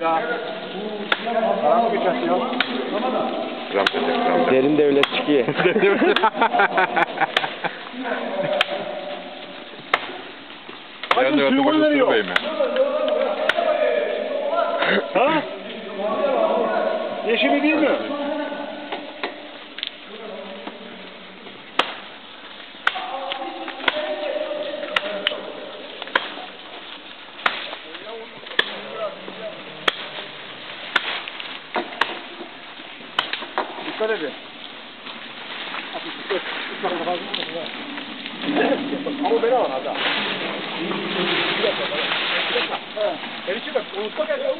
Rampacak, rampacak. Derin devlet çıkıyor. De suyu otomatik veriyor. Ha? Yeşili değil mi? Koledzy. A ty się zmarnowałeś? A uberona, tak. Ja liczyłem, on pokazał,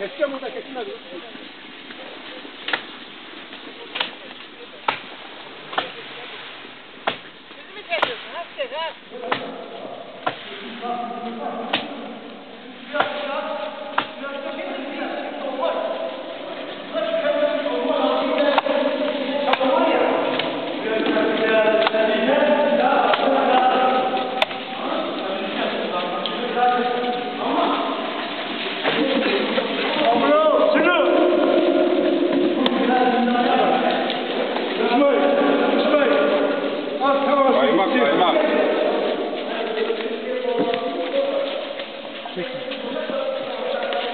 że chciałem mu tak jak na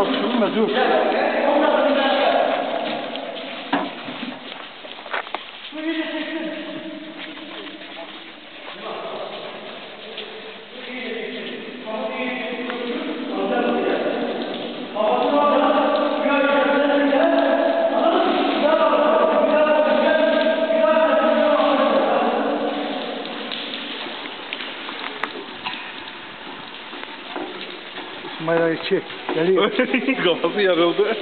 Tamam sümürme lan Ağa'yı çek. Geliyor. Kafası yarıldı.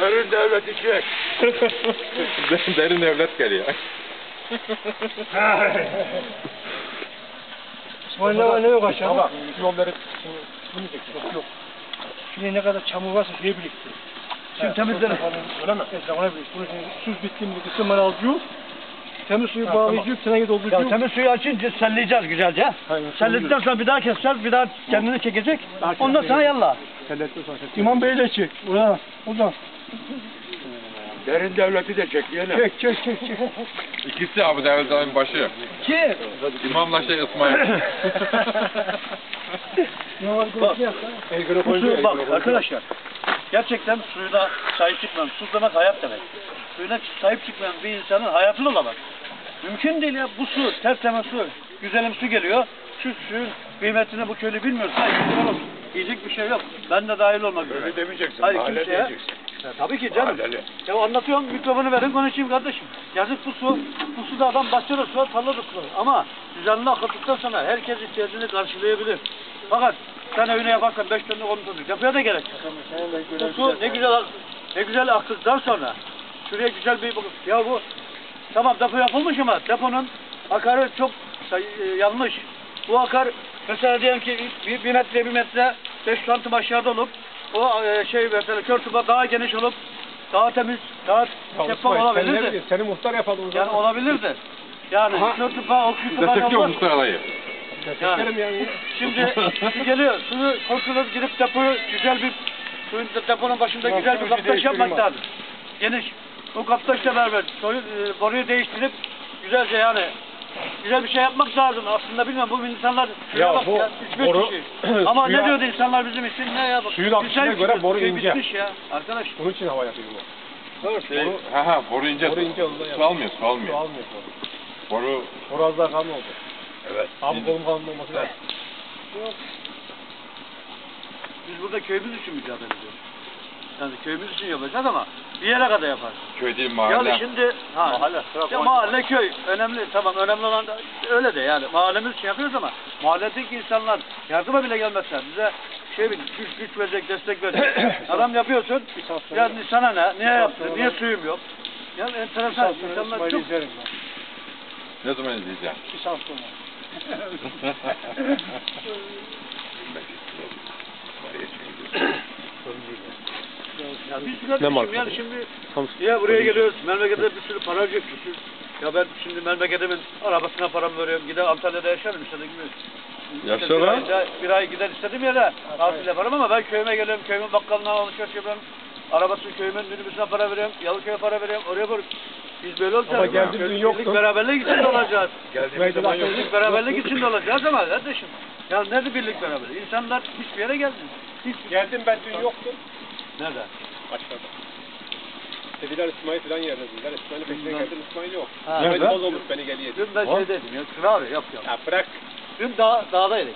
Derin devleti çek. Derin devlet geliyor. İsmail Ağa ne yok aşağıda? Baba yolları bunu çek. Yok yok. Şimdi ne kadar çamur varsa şey birikti. Şimdi temizlenir. Öyle mi? Evet, ona birikti. Bunu şimdi su bittiğinde kısım ben alacağım. Temiz suyu bağlayacağım, teneke dolduracağım. Ya temiz suyu açınca selleyeceğiz güzelce. Aynen, Selledikten sonra bir daha keseceğiz, bir daha kendini çekecek. Ondan sonra yallah. İmam Bey'i de çek. Ulan, ulan. Derin devleti de çek yine. Çek, çek, çek, çek. İkisi Abu Devlet'in başı. Ki İmamla şey İsmail. Bak. su, bak arkadaşlar. Gerçekten suyuna sahip çıkmayan, su demek hayat demek. Suyuna sahip çıkmayan bir insanın hayatı olamaz. Mümkün değil ya. Bu su, tertemiz su, güzelim su geliyor. Şu suyun kıymetini bu köylü bilmiyorsa yazıklar olsun. Yiyecek bir şey yok. Ben de dahil olmak üzere. Öyle demeyeceksin. Hayır mahalle kimseye. diyeceksin. Ya, tabii ki canım. Mahalleli. Ya anlatıyorum mikrofonu verin konuşayım kardeşim. Yazık bu su. Bu su da adam bahçede su var, tarlada su var. Ama düzenli akıttıktan sonra herkes ihtiyacını karşılayabilir. Fakat sen evine yaparken beş tane onu tutacak. Yapıya da gerek yok. Bu su ne güzel ak- ne güzel aktıktan sonra şuraya güzel bir bakın. Ya bu tamam depo yapılmış ama deponun akarı çok e, yanlış. Bu akar mesela diyelim ki bir, bir metre bir metre beş santim aşağıda olup o e, şey mesela kör tuba daha geniş olup daha temiz, daha şeffaf olabilirdi. Seni muhtar yapalım. Yani olabilirdi. Yani kör tuba o kör tuba Destekliyor muhtar alayı. Yani, yani. şimdi su geliyor, suyu korkulur gidip depoyu güzel bir suyun de- deponun başında güzel bir şey kaptaş yapmak lazım. Geniş. O kaptaşla beraber soyu, e, boruyu değiştirip güzelce yani güzel bir şey yapmak lazım. Aslında bilmem bu insanlar şuraya Ya bak bu ya, üç beş boru- kişi. Ama suya- ne diyordu insanlar bizim için ne ya bak. Suyun akışına Güzel göre bir boru köy ince. bitmiş ya arkadaş. Bunun için hava yapıyor bu. Şey, ha ha boru ince. Boru ince ondan Su yapıyor. almıyor, su almıyor. Almıyor. Boru Boraz daha kalın oldu. Evet. Abi kolum kalın olması lazım. Biz burada köyümüz için mücadele ediyoruz. Yani köyümüz için yapacağız ama bir yere kadar yaparız. köy değil mahalle. Yani şimdi ha, Mahalle, sıra ya mahalle köy önemli tamam önemli olan da öyle de yani mahallemiz için yapıyoruz ama mahalledeki insanlar yardıma bile gelmezler bize şey bil, güç, güç verecek, destek verecek. Adam yapıyorsun. Ya sana ne? Niye yaptın? Niye suyum yok? Yani enteresan. İnsanlar çok. Ne zaman izleyeceğim? Bir saat sonra. Ya biz kardeşim yani şimdi ya buraya geliyoruz memlekete bir sürü para götürüyoruz. Ya ben şimdi memleketimin arabasına param veriyorum. Gider Antalya'da yaşarım istediğim gibi. Yaşa İşte bir lan. ay, da- bir ay gider istediğim yere tatil yaparım ama ben köyüme geliyorum. Köyümün bakkalına alışveriş yapıyorum. Arabasını köyümün minibüsüne para veriyorum. Yalıköy'e para veriyorum. Oraya varıp biz böyle olacağız. Ama geldim Birlik, dün yoktun. beraberlik içinde olacağız. Geldiğimiz zaman yok. Birlik beraberlik içinde olacağız ama kardeşim. Ya nerede birlik beraberlik? İnsanlar hiçbir yere geldi. Hiç. Geldim ben dün yoktum. Nerede? Aşağıda. Dediler İsmail falan yerine dediler. İsmail'i bekleyen geldim İsmail yok. Ha, İsmail nerede? boz olmuş beni geliyor. Dün ben şeydeydim ya. Kırar yap ya. Ya bırak. Dün dağ, dağdaydık.